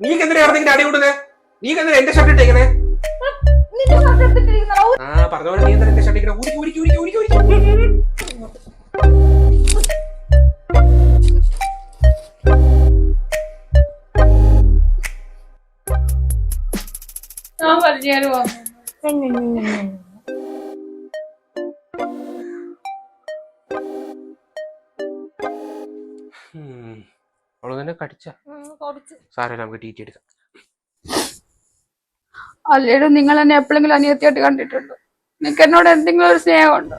നീക്ക് എന്തിനാ ഇറങ്ങി അടി കൂടുന്നത് നീക്ക് എന്തിനാ എന്റെ ഷർട്ട് ഇട്ടേക്കണേ ആ പറഞ്ഞ പോലെ നീ എന്തിനാ എന്റെ ഷർട്ട് ഇട്ടേക്കണേ ഊരിക്ക് ഊരിക്ക് ഊരിക്ക് ഊരിക്ക് ഊരിക്ക്. ഞാൻ പറഞ്ഞു ഉം. അവൾ തന്നെ കടിച്ച. സാരമില്ല നമുക്ക് ടീറ്റി എടുക്കാം. അല്ലേലും നിങ്ങൾ എന്നെ എപ്പോഴെങ്കിലും അനിയത്തിയായിട്ട് കണ്ടിട്ടുണ്ടോ? നിങ്ങൾക്ക് എന്നോട് എന്തെങ്കിലും ഒരു സ്നേഹമുണ്ടോ?